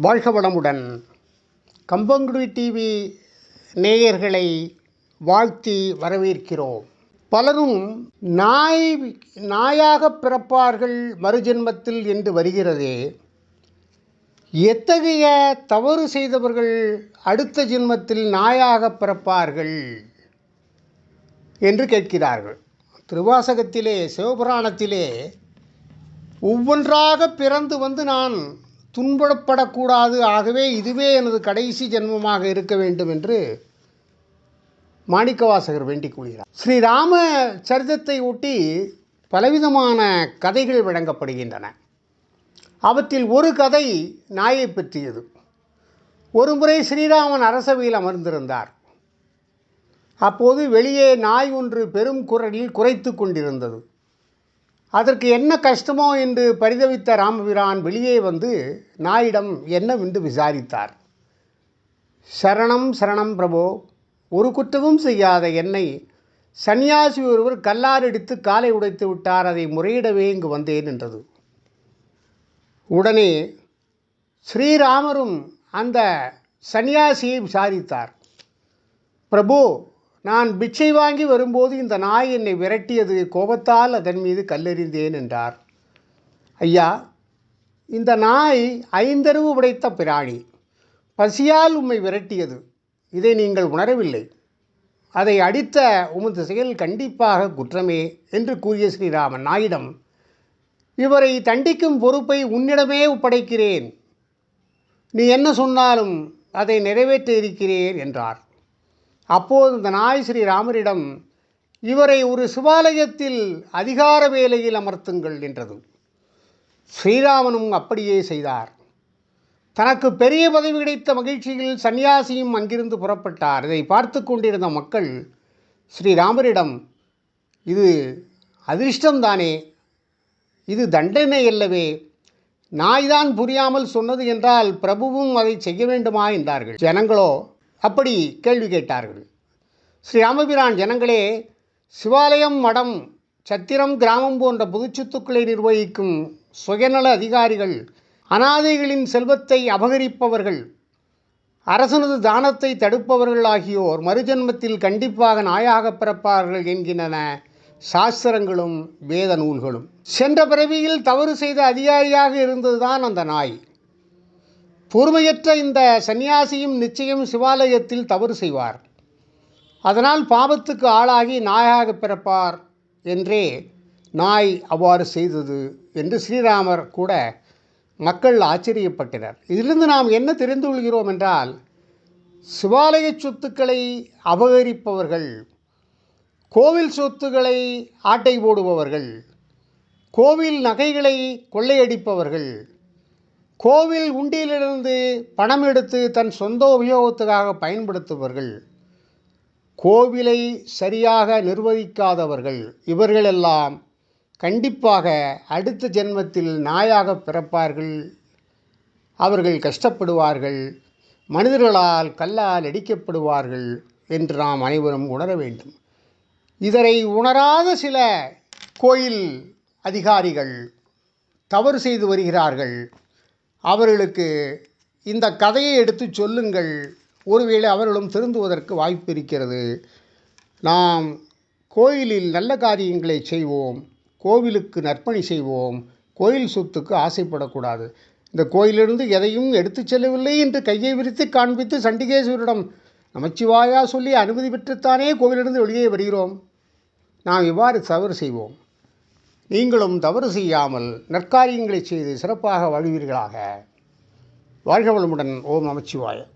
வாழ்க வளமுடன். கம்பங்குடி டிவி நேயர்களை வாழ்த்தி வரவேற்கிறோம். பலரும் நாய் நாயாக பிறப்பார்கள் மறுஜென்மத்தில் என்று வருகிறதே. எத்தகைய தவறு செய்தவர்கள் அடுத்த ஜென்மத்தில் நாயாக பிறப்பார்கள் என்று கேட்கிறார்கள். திருவாசகத்திலே சிவபுராணத்திலே ஒவ்வொன்றாக பிறந்து வந்து நான் துன்பப்படக்கூடாது. ஆகவே இதுவே எனது கடைசி ஜென்மமாக இருக்க வேண்டும் என்று மாணிக்கவாசகர் வேண்டிக் கொள்கிறார். ஸ்ரீராம சரிதத்தை ஒட்டி பலவிதமான கதைகள் வழங்கப்படுகின்றன. அவற்றில் ஒரு கதை நாயை பற்றியது. ஒரு முறை ஸ்ரீராமன் அரசவையில் அமர்ந்திருந்தார். அப்போது வெளியே நாய் ஒன்று பெரும் குரலில் குறைத்து கொண்டிருந்தது. அதற்கு என்ன கஷ்டமோ என்று பரிதவித்த ராமபிரான் வெளியே வந்து நாயிடம் என்னவென்று விசாரித்தார். சரணம் சரணம் பிரபோ ஒரு குற்றமும் செய்யாத என்னை சன்னியாசி ஒருவர் கல்லாரடித்து காலை உடைத்து விட்டார் அதை முறையிடவே இங்கு வந்தேன் என்றது. உடனே ஸ்ரீராமரும் அந்த சன்னியாசியை விசாரித்தார். பிரபு நான் பிச்சை வாங்கி வரும்போது இந்த நாய் என்னை விரட்டியது கோபத்தால் அதன் மீது கல்லெறிந்தேன் என்றார். ஐயா இந்த நாய் ஐந்தறிவு உடைத்த பிராணி. பசியால் உம்மை விரட்டியது. இதை நீங்கள் உணரவில்லை. அதை அடித்த உமது செயல் கண்டிப்பாக குற்றமே என்று கூறிய ஸ்ரீராமன் நாயிடம் இவரை தண்டிக்கும் பொறுப்பை உன்னிடமே ஒப்படைக்கிறேன். நீ என்ன சொன்னாலும் அதை நிறைவேற்ற இருக்கிறேன் என்றார். அப்போது இந்த நாய் ஸ்ரீராமரிடம் இவரை ஒரு சிவாலயத்தில் அதிகார வேலையில் அமர்த்துங்கள் என்றது. ஸ்ரீராமனும் அப்படியே செய்தார். தனக்கு பெரிய பதவி கிடைத்த மகிழ்ச்சியில் சன்னியாசியும் அங்கிருந்து புறப்பட்டார். இதை பார்த்து கொண்டிருந்த மக்கள் ஸ்ரீராமரிடம் இது அதிர்ஷ்டம்தானே? இது தண்டனை அல்லவே? நாய்தான் புரியாமல் சொன்னது என்றால் பிரபுவும் அதை செய்ய வேண்டுமா? என்றார்கள். ஜனங்களோ அப்படி கேள்வி கேட்டார்கள். ஸ்ரீ ராமபிரான் ஜனங்களே சிவாலயம் மடம் சத்திரம் கிராமம் போன்ற பொதுச்சொத்துக்களை நிர்வகிக்கும் சுயநல அதிகாரிகள் அனாதைகளின் செல்வத்தை அபகரிப்பவர்கள் அரசனது தானத்தை தடுப்பவர்கள் ஆகியோர் மறுஜன்மத்தில் கண்டிப்பாக நாயாக பிறப்பார்கள் என்கின்றன சாஸ்திரங்களும் வேத நூல்களும். சென்ற பிறவியில் தவறு செய்த அதிகாரியாக இருந்ததுதான் அந்த நாய். பொறுமையற்ற இந்த சன்னியாசியும் நிச்சயம் சிவாலயத்தில் தவறு செய்வார். அதனால் பாவத்துக்கு ஆளாகி நாயாக பிறப்பார் என்றே நாய் அவ்வாறு செய்தது என்று ஸ்ரீராமர் கூட மக்கள் ஆச்சரியப்பட்டனர். இதிலிருந்து நாம் என்ன தெரிந்து கொள்கிறோம் என்றால் சிவாலய சொத்துக்களை அபகரிப்பவர்கள் கோவில் சொத்துக்களை ஆட்டை போடுபவர்கள் கோவில் நகைகளை கொள்ளையடிப்பவர்கள் கோவில் உண்டியிலிருந்து பணம் எடுத்து தன் சொந்த உபயோகத்துக்காக பயன்படுத்துபவர்கள் கோவிலை சரியாக நிர்வகிக்காதவர்கள் இவர்களெல்லாம் கண்டிப்பாக அடுத்த ஜென்மத்தில் நாயாக பிறப்பார்கள். அவர்கள் கஷ்டப்படுவார்கள் மனிதர்களால் கல்லால் அடிக்கப்படுவார்கள் என்று நாம் அனைவரும் உணர வேண்டும். இதனை உணராத சில கோயில் அதிகாரிகள் தவறு செய்து வருகிறார்கள். அவர்களுக்கு இந்த கதையை எடுத்து சொல்லுங்கள். ஒருவேளை அவர்களும் திருந்துவதற்கு வாய்ப்பு இருக்கிறது. நாம் கோயிலில் நல்ல காரியங்களை செய்வோம். கோவிலுக்கு நற்பணி செய்வோம். கோயில் சொத்துக்கு ஆசைப்படக்கூடாது. இந்த கோயிலிருந்து எதையும் எடுத்து செல்லவில்லை என்று கையை விரித்து காண்பித்து சண்டிகேஸ்வரிடம் நமச்சிவாயா சொல்லி அனுமதி பெற்றுத்தானே கோவிலிருந்து வெளியே வருகிறோம். நாம் இவ்வாறு தவறு செய்வோம். நீங்களும் தவறு செய்யாமல் நற்காரியங்களை செய்து சிறப்பாக வாழ்வீர்களாக. வாழ்க வளமுடன் ஓம் நமச்சிவாய